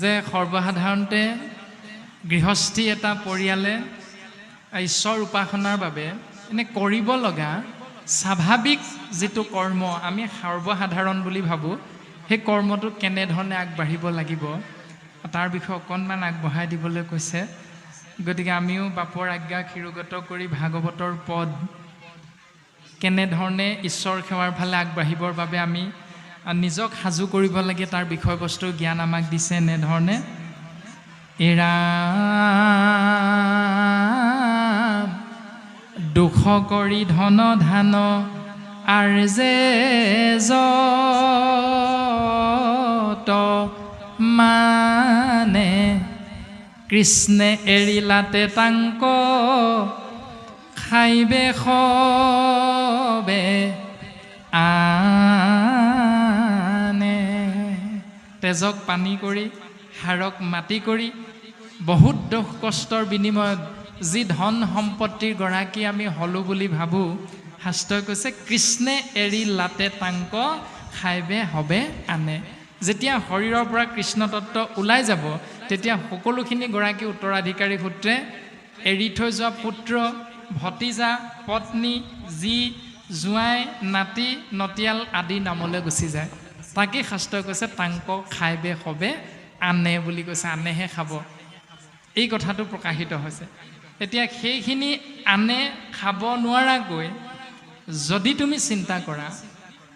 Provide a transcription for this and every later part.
যে সৰ্বসাধাৰণতে গৃহস্থী এটা পৰিয়ালে ঈশ্বৰ উপাসনাৰ বাবে এনে কৰিব লগা স্বাভাৱিক যিটো কৰ্ম আমি সৰ্বসাধাৰণ বুলি ভাবোঁ সেই কৰ্মটো কেনেধৰণে আগবাঢ়িব লাগিব তাৰ বিষয়ে অকণমান আগবঢ়াই দিবলৈ কৈছে। গতিকে আমিও বাপৰ আজ্ঞা শিৰোগত কৰি ভাগৱতৰ পদ কেনেধৰণে ঈশ্বৰ সেৱাৰ ফালে আগবাঢ়িবৰ বাবে আমি নিজক সাজু কৰিব লাগে তাৰ বিষয়বস্তুৰ জ্ঞান আমাক দিছে এনেধৰণে। এৰা দুখ কৰি ধন ধান আৰ যে মানে কৃষ্ণে এৰিলাতে তাংক খাইবে খবে আনে তেজক পানী কৰি হাড়ক মাটি কৰি বহুত দুখ কষ্টৰ বিনিময়ত যি ধন সম্পত্তিৰ গৰাকী আমি হ'লোঁ বুলি ভাবোঁ শাস্ত্ৰই কৈছে কৃষ্ণে এৰি লাতে তাংক খাইবে হবে আনে। যেতিয়া শৰীৰৰ পৰা কৃষ্ণতত্ত্ব ওলাই যাব তেতিয়া সকলোখিনি গৰাকী উত্তৰাধিকাৰী সূত্ৰে এৰি থৈ যোৱা পুত্ৰ ভতিজা পত্নী যি জোঁৱাই নাতি নটিয়াল আদি নামলৈ গুচি যায়। তাকেই শাস্ত্ৰই কৈছে তাংক খাইবে হবে আনে বুলি কৈছে আনেহে খাব। এই কথাটো প্ৰকাশিত হৈছে। এতিয়া সেইখিনি আনে খাব নোৱাৰাকৈ যদি তুমি চিন্তা কৰা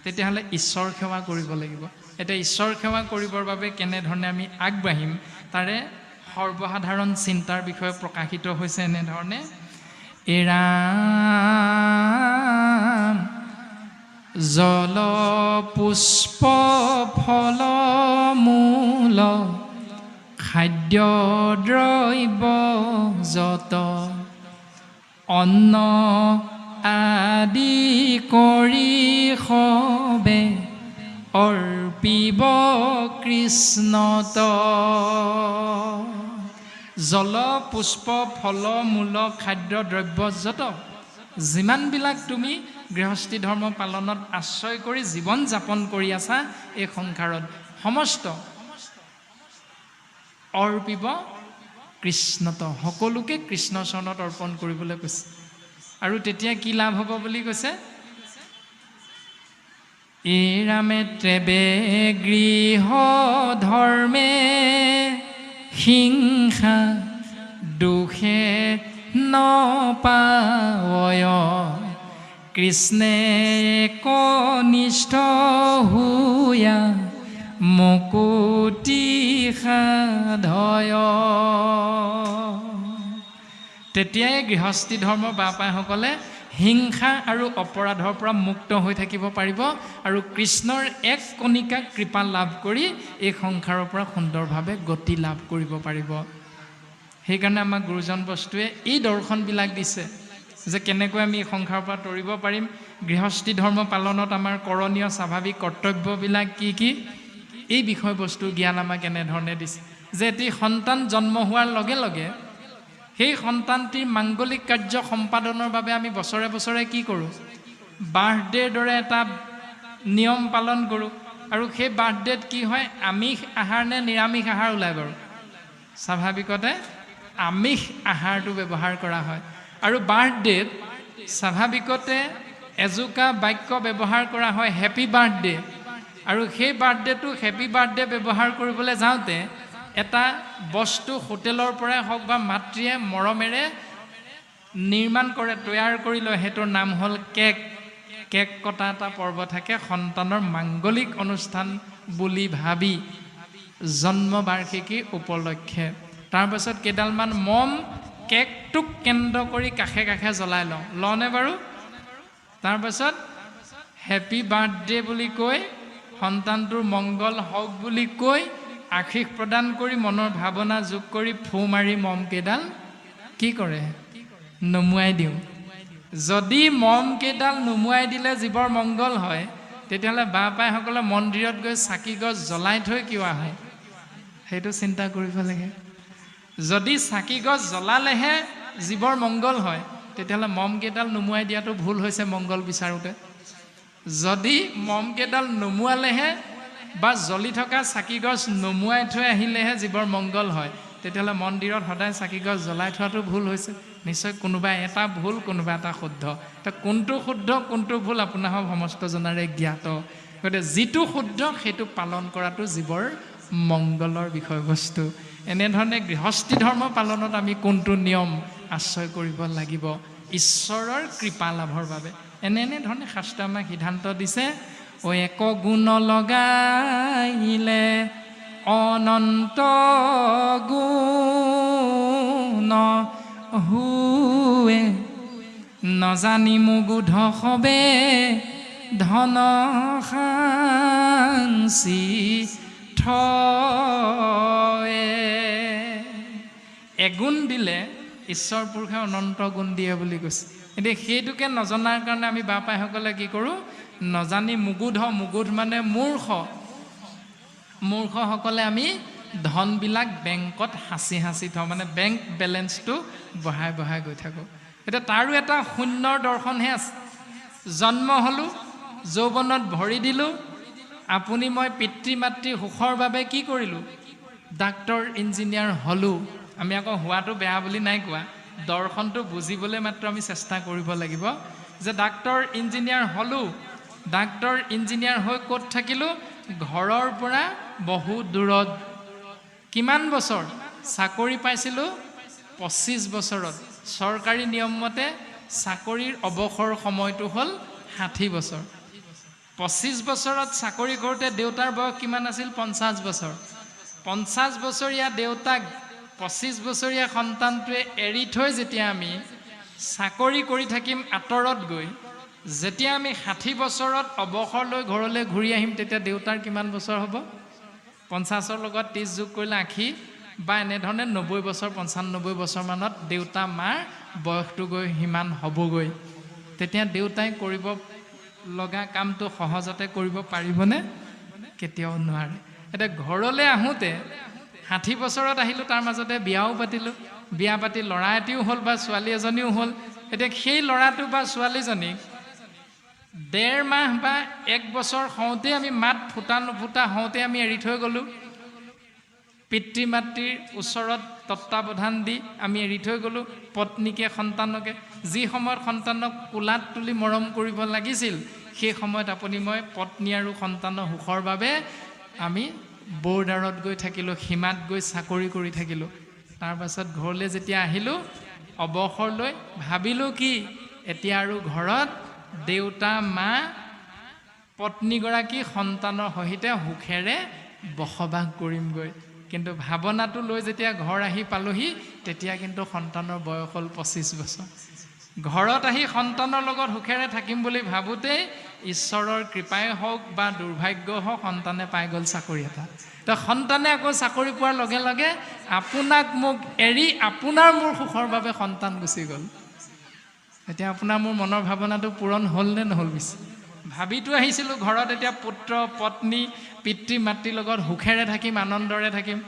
তেতিয়াহ'লে ঈশ্বৰ সেৱা কৰিব লাগিব। এতিয়া ঈশ্বৰ সেৱা কৰিবৰ বাবে কেনেধৰণে আমি আগবাঢ়িম তাৰে সৰ্বসাধাৰণ চিন্তাৰ বিষয়ে প্ৰকাশিত হৈছে এনেধৰণে এৰা জল পুষ্প ফল মূল খাদ্য দ্ৰব্য যত অন্ন আদি কৰি সবে অৰ্পিব কৃষ্ণত। জল পুষ্প ফল মূল খাদ্য দ্ৰব্য যত যিমানবিলাক তুমি গৃহস্থী ধৰ্ম পালনত আশ্ৰয় কৰি জীৱন যাপন কৰি আছা এই সংসাৰত সমস্ত অৰ্পিব কৃষ্ণত। সকলোকে কৃষ্ণ চৰণত অৰ্পণ কৰিবলৈ কৈছে। আৰু তেতিয়া কি লাভ হ'ব বুলি কৈছে? এৰামে ত্ৰেবে গৃহ ধৰ্মে দুখে নপায় কৃষ্ণে কনিষ্ঠ হুয়া মুকুতি সাধয়। তেতিয়াই গৃহস্থী ধৰ্ম বাপাইসকলে হিংসা আৰু অপৰাধৰ পৰা মুক্ত হৈ থাকিব পাৰিব আৰু কৃষ্ণৰ এক কণিকা কৃপা লাভ কৰি এই সংসাৰৰ পৰা সুন্দৰভাৱে গতি লাভ কৰিব পাৰিব। সেইকাৰণে আমাক গুৰুজন বস্তুৱে এই দৰ্শনবিলাক দিছে যে কেনেকৈ আমি সংসাৰৰ পৰা তৰিব পাৰিম গৃহস্থী ধৰ্ম পালনত আমাৰ কৰণীয় স্বাভাৱিক কৰ্তব্যবিলাক কি কি এই বিষয়বস্তুৰ জ্ঞান আমাক এনেধৰণে দিছে। যে এটি সন্তান জন্ম হোৱাৰ লগে লগে সেই সন্তানটিৰ মাংগলিক কাৰ্য সম্পাদনৰ বাবে আমি বছৰে বছৰে কি কৰোঁ বাৰ্থডেৰ দৰে এটা নিয়ম পালন কৰোঁ আৰু সেই বাৰ্থডেত কি হয় আমিষ আহাৰ নে নিৰামিষ আহাৰ ওলায় বাৰু। স্বাভাৱিকতে আমিষ আহাৰটো ব্যৱহাৰ কৰা হয়। আৰু বাৰ্থডেত স্বাভাৱিকতে এজোকা বাক্য ব্যৱহাৰ কৰা হয় হেপী বাৰ্থডে আৰু সেই বাৰ্থডেটো হেপী বাৰ্থডে ব্যৱহাৰ কৰিবলৈ যাওঁতে এটা বস্তু হোটেলৰ পৰাই হওক বা মাতৃয়ে মৰমেৰে নিৰ্মাণ কৰে, তৈয়াৰ কৰি লয়, সেইটোৰ নাম হ'ল কেক। কেক কটা এটা পৰ্ব থাকে, সন্তানৰ মাংগলিক অনুষ্ঠান বুলি ভাবি জন্ম বাৰ্ষিকী উপলক্ষে। তাৰপাছত কেইডালমান মম কেকটোক কেন্দ্ৰ কৰি কাষে কাষে জ্বলাই লওঁ। লওঁনে বাৰু? তাৰপাছত হেপী বাৰ্থডে বুলি কৈ সন্তানটোৰ মংগল হওক বুলি কৈ আশীষ প্ৰদান কৰি মনৰ ভাৱনা যোগ কৰি ফু মাৰি মমকেইডাল কি কৰে? নমুৱাই দিওঁ। যদি মমকেইডাল নুমুৱাই দিলে জীৱৰ মংগল হয় তেতিয়াহ'লে বা পাইসকলে মন্দিৰত গৈ চাকি গছ জ্বলাই থৈ কিয় আহে? সেইটো চিন্তা কৰিব লাগে। যদি চাকি গছ জ্বলালেহে জীৱৰ মংগল হয় তেতিয়াহ'লে মমকেইডাল নুমুৱাই দিয়াটো ভুল হৈছে মংগল বিচাৰোঁতে। যদি মমকেইডাল নুমুৱালেহে বা জ্বলি থকা চাকি গছ নমুৱাই থৈ আহিলেহে জীৱৰ মংগল হয় তেতিয়াহ'লে মন্দিৰত সদায় চাকি গছ জ্বলাই থোৱাটো ভুল হৈছে। নিশ্চয় কোনোবা এটা ভুল কোনোবা এটা শুদ্ধ। তো কোনটো শুদ্ধ কোনটো ভুল আপোনাৰ সমস্ত জনাৰে জ্ঞাত। গতিকে যিটো শুদ্ধ সেইটো পালন কৰাটো জীৱৰ মংগলৰ বিষয়বস্তু। এনেধৰণে গৃহস্থী ধৰ্ম পালনত আমি কোনটো নিয়ম আশ্ৰয় কৰিব লাগিব? ঈশ্বৰৰ কৃপা লাভৰ বাবে। এনে এনেধৰণে শাস্ত্ৰই আমাক সিদ্ধান্ত দিছে, অ এক গুণ লগাইলে অনন্ত গুণ হুৱে। নজানি মুগুধ সবে ধন সাংচি থয়ে এগুণ দিলে ঈশ্বৰ পুৰুষে অনন্ত গুণ দিয়ে বুলি কৈছে। এতিয়া সেইটোকে নজনাৰ কাৰণে আমি বাপাইসকলে কি কৰোঁ নজানি মুগুধ মুগুধ মানে মূৰ্খ। মূৰ্খসকলে আমি ধনবিলাক বেংকত সাঁচি সাঁচি থওঁ মানে বেংক বেলেঞ্চটো বঢ়াই বঢ়াই গৈ থাকোঁ। এতিয়া তাৰো এটা শূন্যৰ দৰ্শনহে আছে। জন্ম হ'লোঁ যৌৱনত ভৰি দিলোঁ আপুনি মই পিতৃ মাতৃ সুখৰ বাবে কি কৰিলোঁ? ডাক্তৰ ইঞ্জিনিয়াৰ হ'লোঁ। আমি আকৌ হোৱাটো বেয়া বুলি নাই কোৱা। দৰ্শনটো বুজিবলৈ মাত্ৰ আমি চেষ্টা কৰিব লাগিব যে ডাক্তৰ ইঞ্জিনিয়াৰ হ'লোঁ। ডাক্তৰ ইঞ্জিনিয়াৰ হৈ ক'ত থাকিলোঁ? ঘৰৰ পৰা বহু দূৰত। কিমান বছৰ? চাকৰি পাইছিলোঁ পঁচিছ বছৰত। চৰকাৰী নিয়ম মতে চাকৰিৰ অৱসৰ সময়টো হ'ল ষাঠি বছৰ। পঁচিছ বছৰত চাকৰি কৰোঁতে দেউতাৰ বয়স কিমান আছিল? পঞ্চাছ বছৰ। পঞ্চাছ বছৰীয়া দেউতাক পঁচিছ বছৰীয়া সন্তানটোৱে এৰি থৈ যেতিয়া আমি চাকৰি কৰি থাকিম আঁতৰত গৈ যেতিয়া আমি ষাঠি বছৰত অৱসৰ লৈ ঘৰলৈ ঘূৰি আহিম তেতিয়া দেউতাৰ কিমান বছৰ হ'ব? পঞ্চাছৰ লগত ত্ৰিছ যোগ কৰিলে আশী বা এনেধৰণে নব্বৈ বছৰ পঞ্চান্নব্বৈ বছৰমানত দেউতা মাৰ বয়সটো গৈ সিমান হ'বগৈ। তেতিয়া দেউতাই কৰিব লগা কামটো সহজতে কৰিব পাৰিবনে? কেতিয়াও নোৱাৰে এতিয়া ঘৰলৈ আহোঁতে ষাঠি বছৰত আহিলোঁ তাৰ মাজতে বিয়াও পাতিলোঁ। বিয়া পাতি ল'ৰা এটিও হ'ল বা ছোৱালী এজনীও হ'ল। এতিয়া সেই ল'ৰাটো বা ছোৱালীজনীক ডেৰ মাহ বা এক বছৰ হওঁতে আমি মাত ফুটা নুফুটা হওঁতে আমি এৰি থৈ গ'লোঁ। পিতৃ মাতৃৰ ওচৰত তত্বাৱধান দি আমি এৰি থৈ গ'লোঁ। পত্নীকে সন্তানকে যি সময়ত সন্তানক কোলাত তুলি মৰম কৰিব লাগিছিল সেই সময়ত আপুনি মই পত্নী আৰু সন্তানৰ সুখৰ বাবে আমি বৰ্ডাৰত গৈ থাকিলোঁ সীমাত গৈ চাকৰি কৰি থাকিলোঁ। তাৰ পাছত ঘৰলৈ যেতিয়া আহিলোঁ অৱসৰ লৈ ভাবিলোঁ কি এতিয়া আৰু ঘৰত দেউতা মা পত্নীগৰাকী সন্তানৰ সহিতে সুখেৰে বসবাস কৰিমগৈ। কিন্তু ভাৱনাটো লৈ যেতিয়া ঘৰ আহি পালোহি তেতিয়া কিন্তু সন্তানৰ বয়স হ'ল পঁচিছ বছৰ। ঘৰত আহি সন্তানৰ লগত সুখেৰে থাকিম বুলি ভাবোঁতেই ঈশ্বৰৰ কৃপাই হওক বা দুৰ্ভাগ্য হওক সন্তানে পাই গ'ল চাকৰি এটা। তো সন্তানে আকৌ চাকৰি পোৱাৰ লগে লগে আপোনাক মোক এৰি আপোনাৰ মোৰ সুখৰ বাবে সন্তান গুচি গ'ল। এতিয়া আপোনাৰ মোৰ মনৰ ভাৱনাটো পূৰণ হ'ল নে নহ'ল পিছে? ভাবিতো আহিছিলোঁ, ঘৰত এতিয়া পুত্ৰ, পত্নী, পিতৃ, মাতৃৰ লগত সুখেৰে থাকিম, আনন্দৰে থাকিম।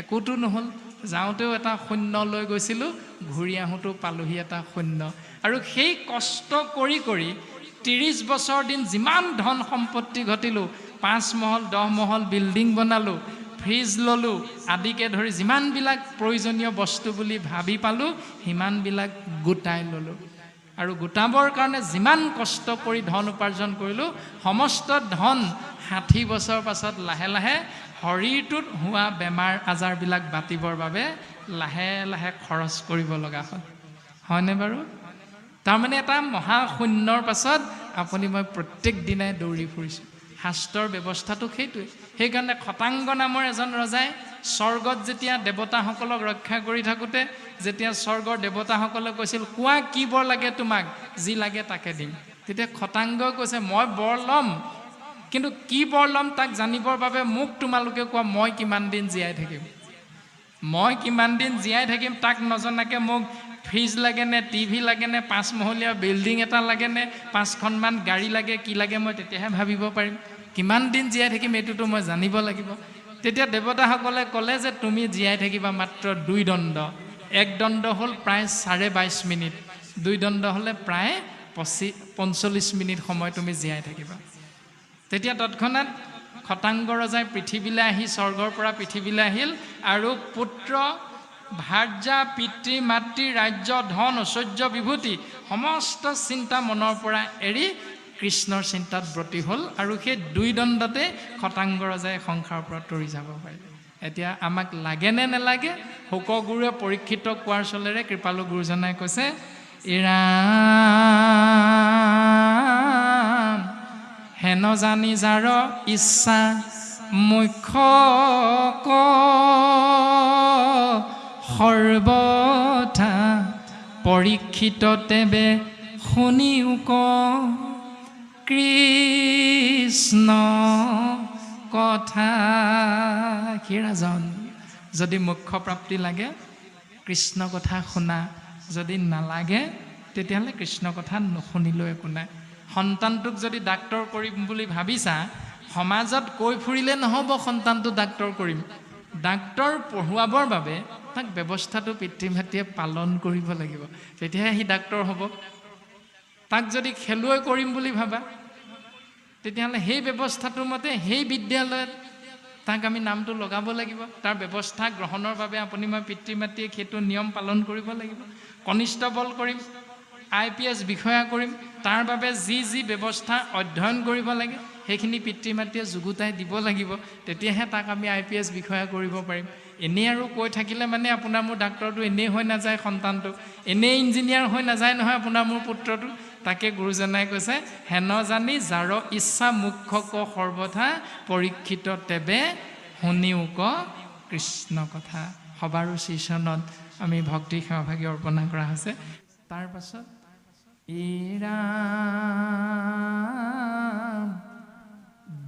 একোতো নহ'ল। যাওঁতেও এটা শূন্য লৈ গৈছিলোঁ, ঘূৰি আহোঁতেও পালোহি এটা শূন্য। আৰু সেই কষ্ট কৰি কৰি ত্ৰিছ বছৰ দিন যিমান ধন সম্পত্তি ঘটিলোঁ, পাঁচ মহল, দহ মহল বিল্ডিং বনালোঁ, ফ্ৰিজ ল'লোঁ, আদিকে ধৰি যিমানবিলাক প্ৰয়োজনীয় বস্তু বুলি ভাবি পালোঁ, সিমানবিলাক গোটাই ল'লোঁ। আৰু গোটাবৰ কাৰণে যিমান কষ্ট কৰি ধন উপাৰ্জন কৰিলোঁ সমস্ত ধন ষাঠি বছৰ পাছত লাহে লাহে শৰীৰটোত হোৱা বেমাৰ আজাৰবিলাক বাতিবৰ বাবে লাহে লাহে খৰচ কৰিব লগা হ'ল। হয়নে বাৰু? তাৰমানে এটা মহাশূন্যৰ পাছত আপুনি মই প্ৰত্যেক দিনাই দৌৰি ফুৰিছোঁ। শাস্ত্ৰৰ ব্যৱস্থাটো সেইটোৱে। সেইকাৰণে খতাংগ নামৰ এজন ৰজাই স্বৰ্গত যেতিয়া দেৱতাসকলক ৰক্ষা কৰি থাকোঁতে যেতিয়া স্বৰ্গৰ দেৱতাসকলে কৈছিল কোৱা কি বৰ লাগে তোমাক? যি লাগে তাকে দিম। তেতিয়া খতাংগই কৈছে মই বৰ ল'ম। কিন্তু কি বৰ ল'ম তাক জানিবৰ বাবে মোক তোমালোকে কোৱা মই কিমান দিন জীয়াই থাকিম? মই কিমান দিন জীয়াই থাকিম তাক নজনাকৈ মোক ফ্ৰিজ লাগেনে টিভি লাগেনে পাঁচমহলীয়া বিল্ডিং এটা লাগেনে পাঁচখনমান গাড়ী লাগে কি লাগে মই তেতিয়াহে ভাবিব পাৰিম। কিমান দিন জীয়াই থাকিম এইটোতো মই জানিব লাগিব। তেতিয়া দেৱতাসকলে ক'লে যে তুমি জীয়াই থাকিবা মাত্ৰ দুই দণ্ড। এক দণ্ড হ'ল প্ৰায় চাৰে বাইছ মিনিট, দুই দণ্ড হ'লে প্ৰায় পঁচি, পঞ্চল্লিছ মিনিট সময় তুমি জীয়াই থাকিবা। তেতিয়া তৎক্ষণাত শতাংগ ৰজাই পৃথিৱীলৈ আহি, স্বৰ্গৰ পৰা পৃথিৱীলৈ আহিল আৰু পুত্ৰ, ভাৰ্যা, পিতৃ, মাতৃ, ৰাজ্য, ধন, ঐশ্বৰ্য, বিভূতি, সমস্ত চিন্তা মনৰ পৰা এৰি কৃষ্ণৰ চিন্তাত ব্ৰতী হ'ল আৰু সেই দুই দণ্ডতে শতাংগ ৰজাই সংসাৰৰ পৰা তৰি যাব পাৰিলে এতিয়া আমাক লাগেনে নেলাগে শোকগুৰুৱে পৰীক্ষিত কোৱাৰ চলেৰে কৃপালু গুৰুজনাই কৈছে ইৰাম হেন জানি যাৰ ইচ্ছা মুখ্য ক সৰ্বথা পৰীক্ষিত তেবে শুনিও ক। কৃষ্ণ কথা। কি ৰাজন যদি মুখ্য প্ৰাপ্তি লাগে কৃষ্ণ কথা শুনা। যদি নালাগে তেতিয়াহ'লে কৃষ্ণ কথা নুশুনিলেও একো নাই। সন্তানটোক যদি ডাক্তৰ কৰিম বুলি ভাবিছা সমাজত কৈ ফুৰিলে নহ'ব সন্তানটো ডাক্তৰ কৰিম। ডাক্তৰ পঢ়ুৱাবৰ বাবে তাক ব্যৱস্থাটো পিতৃ মাতৃয়ে পালন কৰিব লাগিব। তেতিয়াহে সি ডাক্তৰ হ'ব। তাক যদি খেলুৱৈ কৰিম বুলি ভাবা তেতিয়াহ'লে সেই ব্যৱস্থাটোৰ মতে সেই বিদ্যালয়ত তাক আমি নামটো লগাব লাগিব। তাৰ ব্যৱস্থা গ্ৰহণৰ বাবে আপুনি মই পিতৃ মাতৃয়ে সেইটো নিয়ম পালন কৰিব লাগিব। কনিষ্টবল কৰিম আই পি এছ বিষয়া কৰিম। তাৰ বাবে যি যি ব্যৱস্থা অধ্যয়ন কৰিব লাগে সেইখিনি পিতৃ মাতৃয়ে যুগুতাই দিব লাগিব। তেতিয়াহে তাক আমি আই পি এছ বিষয়া কৰিব পাৰিম। এনেই আৰু কৈ থাকিলে মানে আপোনাৰ মোৰ ডাক্তৰটো এনেই হৈ নাযায় সন্তানটো। এনেই ইঞ্জিনিয়াৰ হৈ নাযায় নহয় আপোনাৰ মোৰ পুত্ৰটো। তাকে গুৰুজনাই কৈছে হেন জানি যাৰ ইচ্ছা মুখ্য ক সৰ্বথা পৰীক্ষিত তেবে শুনিও ক কৃষ্ণ কথা। সবাৰো শ্ৰীচৰণত আমি ভক্তি সেৱাভাগী অৰ্পণা কৰা হৈছে। তাৰ পাছত ইৰাম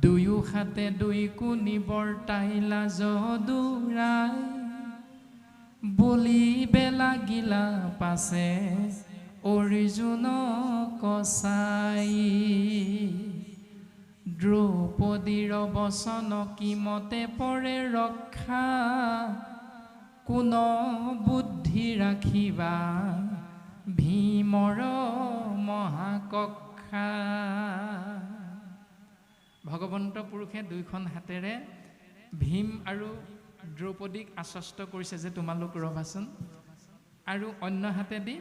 দুয়ো হাতে দুই কুনি বৰ্তাইলা যদুৰাই বলিবে লাগিলা পাছে অৰ্জুন কচাই দ্ৰৌপদীৰ বচন কিমতে পৰে ৰক্ষা? কোন বুদ্ধি ৰাখিবা? ভীমৰ মহাকক্ষা? ভগৱন্ত পুৰুষে দুইখন হাতেৰে ভীম আৰু দ্ৰৌপদীক আশ্বস্ত কৰিছে যে তোমালোক ৰবাচোন। আৰু অন্য হাতেদি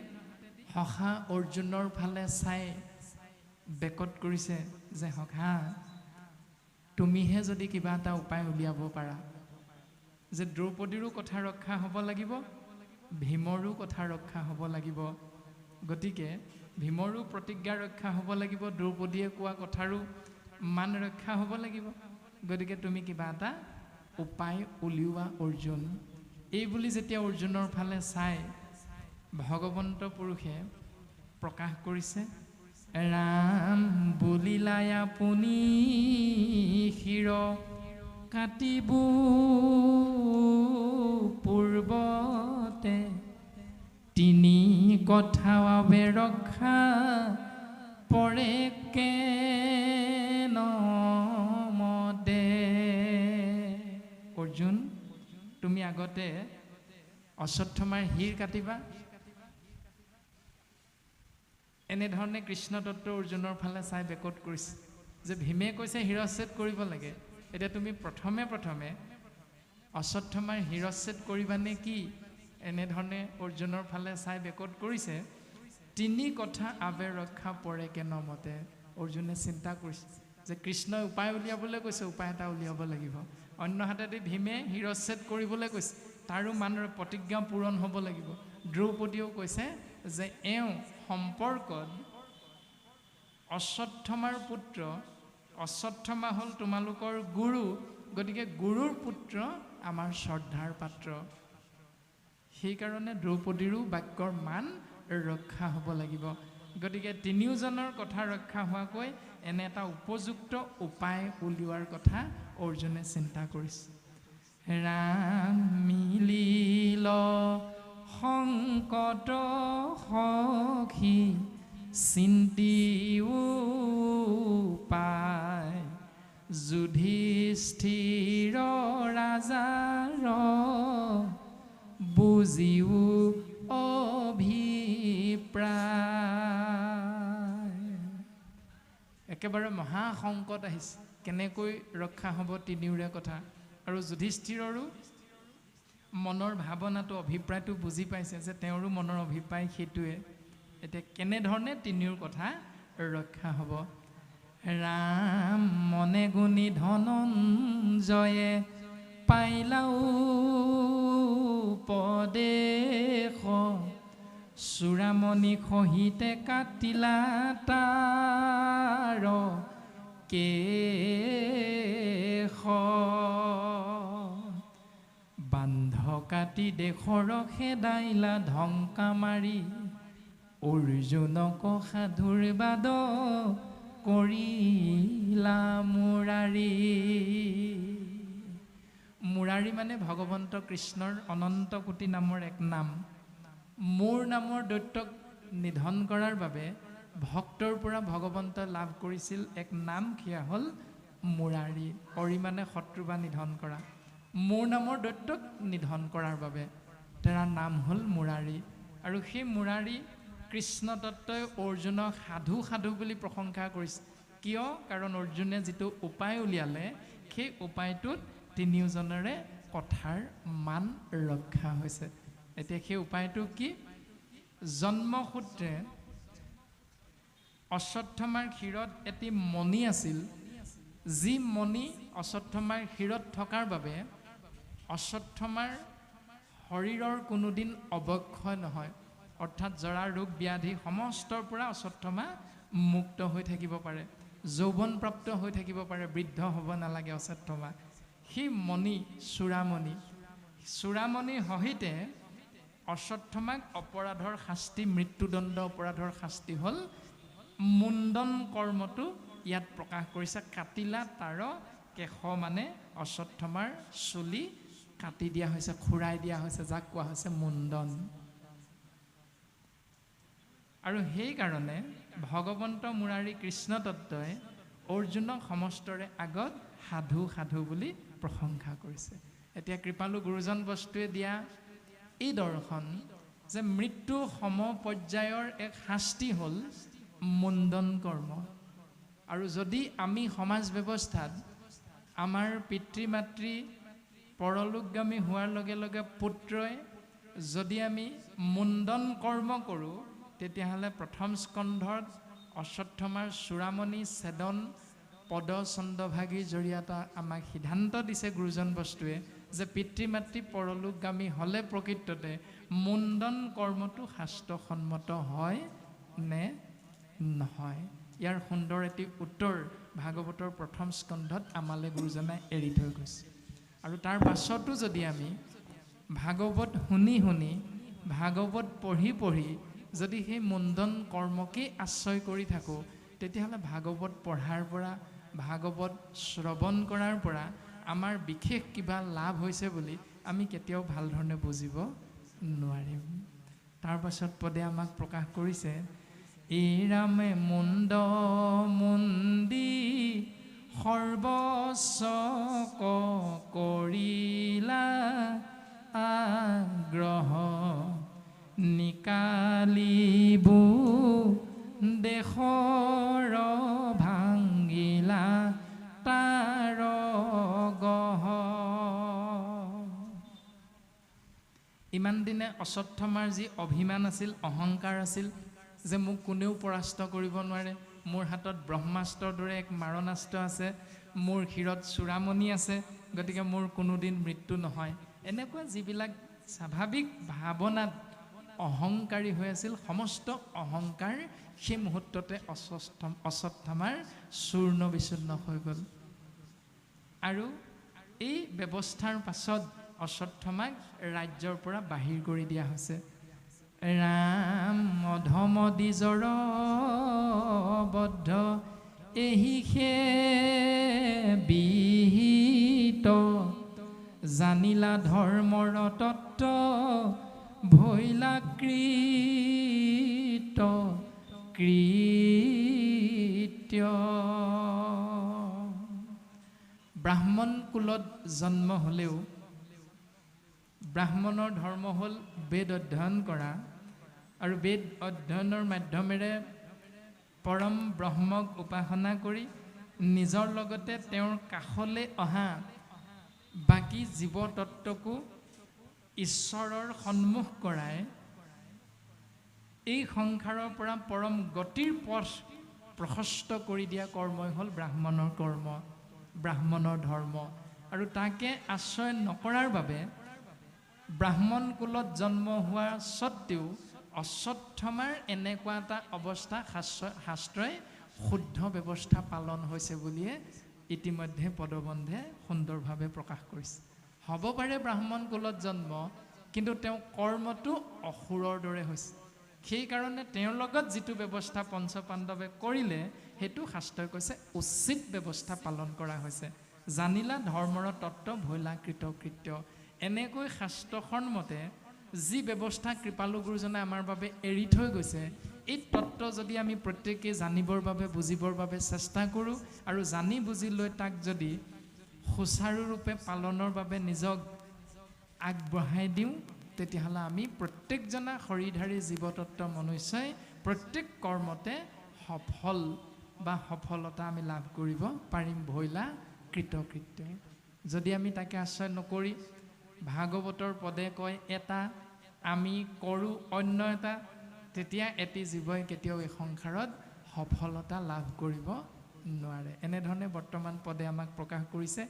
সখা অৰ্জুনৰ ফালে চাই বেকত কৰিছে যে সখা তুমিহে যদি কিবা এটা উপায় উলিয়াব পাৰা যে দ্ৰৌপদীৰো কথা ৰক্ষা হ'ব লাগিব ভীমৰো কথা ৰক্ষা হ'ব লাগিব গতিকে ভীমৰো প্ৰতিজ্ঞা ৰক্ষা হ'ব লাগিব দ্ৰৌপদীয়ে কোৱা কথাৰো মান ৰক্ষা হ'ব লাগিব গতিকে তুমি কিবা এটা উপায় উলিওৱা অৰ্জুন। এই বুলি যেতিয়া অৰ্জুনৰ ফালে চাই ভগৱন্ত পুৰুষে প্ৰকাশ কৰিছে ৰাম বুলিলাই আপুনি শিৰ কাটিব পূৰ্বতে তিনি কথা বাবে ৰক্ষা পৰে কে অৰ্জুন তুমি আগতে অশ্বত্থমাৰ শিৰ কাটিবা। এনেধৰণে কৃষ্ণ তত্ত্ব অৰ্জুনৰ ফালে চাই বেকত কৰিছে। যে ভীমে কৈছে শিৰচ্ছেদ কৰিব লাগে। এতিয়া তুমি প্ৰথমে প্ৰথমে অশ্বত্থমাৰ শিৰচ্ছেদ কৰিবানে কি এনেধৰণে অৰ্জুনৰ ফালে চাই বেকত কৰিছে। তিনি কথা আবে ৰক্ষা পৰে কেনমতে। অৰ্জুনে চিন্তা কৰিছে যে কৃষ্ণই উপায় উলিয়াবলৈ কৈছে উপায় এটা উলিয়াব লাগিব। অন্য হাতেদি ভীমে শিৰচ্ছেদ কৰিবলৈ কৈছে তাৰো মানৰ প্ৰতিজ্ঞা পূৰণ হ'ব লাগিব। দ্ৰৌপদীয়েও কৈছে যে এওঁ সম্পৰ্কত অশ্বত্থমাৰ পুত্ৰ অশ্বত্থমা হ'ল তোমালোকৰ গুৰু গতিকে গুৰুৰ পুত্ৰ আমাৰ শ্ৰদ্ধাৰ পাত্ৰ। সেইকাৰণে দ্ৰৌপদীৰো বাক্যৰ মান ৰক্ষা হ'ব লাগিব। গতিকে তিনিওজনৰ কথা ৰক্ষা হোৱাকৈ এনে এটা উপযুক্ত উপায় উলিওৱাৰ কথা অৰ্জুনে চিন্তা কৰিছে। ৰাম মিলিল সংকট সখী চিন্তিও পায়। যুধিষ্ঠিৰ ৰাজাৰ বুজিও অভিপ্ৰায়। একেবাৰে মহা সংকট আহিছে। কেনেকৈ ৰক্ষা হ'ব তিনিওৰে কথা। আৰু যুধিষ্ঠিৰৰো মনৰ ভাৱনাটো অভিপ্ৰায়টো বুজি পাইছে যে তেওঁৰো মনৰ অভিপ্ৰায় সেইটোৱে। এতিয়া কেনেধৰণে তিনিওৰ কথা ৰক্ষা হ'ব? ৰাম মনে গুণি ধনঞ্জয়ে পাইলাও পদেশ চূড়ামণি সহিতে কাটিলা তাৰ। কেশ কাটি দেশৰ খেদাইলা ঢংকা মাৰি। অৰ্জুনক সাধুৰ বাদ কৰিলা মুৰাৰী। মুৰাৰী মানে ভগৱন্ত কৃষ্ণৰ অনন্ত কোটি নামৰ এক নাম। মোৰ নামৰ দৈত্যক নিধন কৰাৰ বাবে ভক্তৰ পৰা ভগৱন্ত লাভ কৰিছিল এক নাম সেয়া হ'ল মুৰাৰী। অৰি মানে শত্ৰু বা নিধন কৰা। মোৰ নামৰ দৈত্যক নিধন কৰাৰ বাবে। তেৰা নাম হ'ল মুৰাৰী। আৰু সেই মুৰাৰী কৃষ্ণ তত্ত্বই অৰ্জুনক সাধু সাধু বুলি প্ৰশংসা কৰিছে। কিয়? কাৰণ অৰ্জুনে যিটো উপায় উলিয়ালে সেই উপায়টোত তিনিওজনৰে কথাৰ মান ৰক্ষা হৈছে। এতিয়া সেই উপায়টো কি? জন্মসূত্ৰে অশ্বত্থমাৰ ক্ষীৰত এটি মণি আছিল। যি মণি অশ্বত্থমাৰ ক্ষীৰত থকাৰ বাবে অশ্বত্থমাৰ শৰীৰৰ কোনোদিন অৱক্ষয় নহয়। অৰ্থাৎ জৰা ৰোগ ব্যাধি সমস্তৰ পৰা অশ্বত্থমা মুক্ত হৈ থাকিব পাৰে। যৌৱনপ্ৰাপ্ত হৈ থাকিব পাৰে। বৃদ্ধ হ'ব নালাগে অশ্বত্থমা। সেই মণি চূড়ামণি। চূড়ামণিৰ সহিতে অশ্বত্থমাক অপৰাধৰ শাস্তি মৃত্যুদণ্ড অপৰাধৰ শাস্তি হ'ল মুণ্ডন কৰ্মটো ইয়াত প্ৰকাশ কৰিছে। কাটিলা তাৰ কেশ মানে অশ্বত্থমাৰ চুলি কাটি দিয়া হৈছে খুৰাই দিয়া হৈছে যাক কোৱা হৈছে মুণ্ডন। আৰু সেইকাৰণে ভগৱন্ত মুৰাৰী কৃষ্ণ তত্ত্বই অৰ্জুনক সমস্তৰে আগত সাধু সাধু বুলি প্ৰশংসা কৰিছে। এতিয়া কৃপালু গুৰুজন বস্তুৱে দিয়া এই দৰ্শন যে মৃত্যু সম পৰ্যায়ৰ এক শাস্তি হ'ল মুণ্ডন কৰ্ম। আৰু যদি আমি সমাজ ব্যৱস্থাত আমাৰ পিতৃ মাতৃ পৰলোকগামী হোৱাৰ লগে লগে পুত্ৰই যদি আমি মুণ্ডন কৰ্ম কৰোঁ তেতিয়াহ'লে প্ৰথম স্কন্ধত অশ্বত্থমাৰ চূড়ামণি ছেদন পদ চন্দ্ৰভাগীৰ জৰিয়তে আমাক সিদ্ধান্ত দিছে গুৰুজন বস্তুৱে যে পিতৃ মাতৃ পৰলোকগামী হ'লে প্ৰকৃততে মুণ্ডন কৰ্মটো শাস্ত্ৰসন্মত হয় নে নহয়? ইয়াৰ সুন্দৰ এটি উত্তৰ ভাগৱতৰ প্ৰথম স্কন্ধত আমালৈ গুৰুজনাই এৰি থৈ গৈছে। আৰু তাৰ পাছতো যদি আমি ভাগৱত শুনি শুনি ভাগৱত পঢ়ি পঢ়ি যদি সেই মুণ্ডন কৰ্মকেই আশ্ৰয় কৰি থাকোঁ তেতিয়াহ'লে ভাগৱত পঢ়াৰ পৰা ভাগৱত শ্ৰৱণ কৰাৰ পৰা আমাৰ বিশেষ কিবা লাভ হৈছে বুলি আমি কেতিয়াও ভাল ধৰণে বুজিব নোৱাৰিম। তাৰ পাছত পদে আমাক প্ৰকাশ কৰিছে এই ৰামে মুণ্ড মুণ্ডি সৰ্বস্ব কৰিলা আগ্ৰহ নিকালিবু দেশৰ ভাঙিলা তাৰ গহ। ইমান দিনে অশ্বত্থমাৰ যি অভিমান আছিল অহংকাৰ আছিল যে মোক কোনেও পৰাস্ত কৰিব নোৱাৰে। মোৰ হাতত ব্ৰহ্মাস্ত্ৰৰ দৰে এক মাৰণাস্ত্ৰ আছে মোৰ শিৰত চূড়ামণি আছে গতিকে মোৰ কোনোদিন মৃত্যু নহয়। এনেকুৱা যিবিলাক স্বাভাৱিক ভাৱনাত অহংকাৰী হৈ আছিল সমস্ত অহংকাৰ সেই মুহূৰ্ততে অস্বস্থ অশ্বত্থামাৰ চূৰ্ণ বিচূৰ্ণ হৈ গ'ল। আৰু এই ব্যৱস্থাৰ পাছত অশ্বত্থমাক ৰাজ্যৰ পৰা বাহিৰ কৰি দিয়া হৈছে। ৰাম অধম দ্বিজৰ বদ্ধ এহিষে বিহিত। জানিলা ধৰ্মৰ তত্ত্ব ভৈলা কৃত কৃত্য। ব্ৰাহ্মণ কুলত জন্ম হ'লেও ব্ৰাহ্মণৰ ধৰ্ম হ'ল বেদ অধ্যয়ন কৰা। আৰু বেদ অধ্যয়নৰ মাধ্যমেৰে পৰম ব্ৰহ্মক উপাসনা কৰি নিজৰ লগতে তেওঁৰ কাষলৈ অহা বাকী জীৱ তত্ত্বকো ঈশ্বৰৰ সন্মুখ কৰাই এই সংসাৰৰ পৰা পৰম গতিৰ পথ প্ৰশস্ত কৰি দিয়া কৰ্মই হ'ল ব্ৰাহ্মণৰ কৰ্ম ব্ৰাহ্মণৰ ধৰ্ম। আৰু তাকে আশ্ৰয় নকৰাৰ বাবে ব্ৰাহ্মণ কুলত জন্ম হোৱা স্বত্বেও অশ্বত্থমাৰ এনেকুৱা এটা অৱস্থা শাস্ত্ৰ শাস্ত্ৰই শুদ্ধ ব্যৱস্থা পালন হৈছে বুলিয়ে ইতিমধ্যে পদবন্ধে সুন্দৰভাৱে প্ৰকাশ কৰিছে। হ'ব পাৰে ব্ৰাহ্মণ কুলত জন্ম কিন্তু তেওঁ কৰ্মটো অসুৰৰ দৰে হৈছে। সেইকাৰণে তেওঁৰ লগত যিটো ব্যৱস্থা পঞ্চপাণ্ডৱে কৰিলে সেইটো শাস্ত্ৰই কৈছে উচিত ব্যৱস্থা পালন কৰা হৈছে। জানিলা ধৰ্মৰ তত্ত্ব ভৈলা কৃতকৃত্য এনেকৈ শাস্ত্ৰখন মতে যি ব্যৱস্থা কৃপালু গুৰুজনে আমাৰ বাবে এৰি থৈ গৈছে এই তত্ত্ব যদি আমি প্ৰত্যেকেই জানিবৰ বাবে বুজিবৰ বাবে চেষ্টা কৰোঁ আৰু জানি বুজি লৈ তাক যদি সুচাৰুৰূপে পালনৰ বাবে নিজক আগবঢ়াই দিওঁ তেতিয়াহ'লে আমি প্ৰত্যেকজনা শৰীৰধাৰী জীৱতত্ত্ব মনুষ্যই প্ৰত্যেক কৰ্মতে সফল বা সফলতা আমি লাভ কৰিব পাৰিম ভৈলা কৃতকৃত্য। যদি আমি তাকে আশ্ৰয় নকৰি ভাগৱতৰ পদে কয় এটা আমি কৰোঁ অন্য এটা। তেতিয়া এটি জীৱই কেতিয়াও এই সংসাৰত সফলতা লাভ কৰিব নোৱাৰে। এনেধৰণে বৰ্তমান পদে আমাক প্ৰকাশ কৰিছে।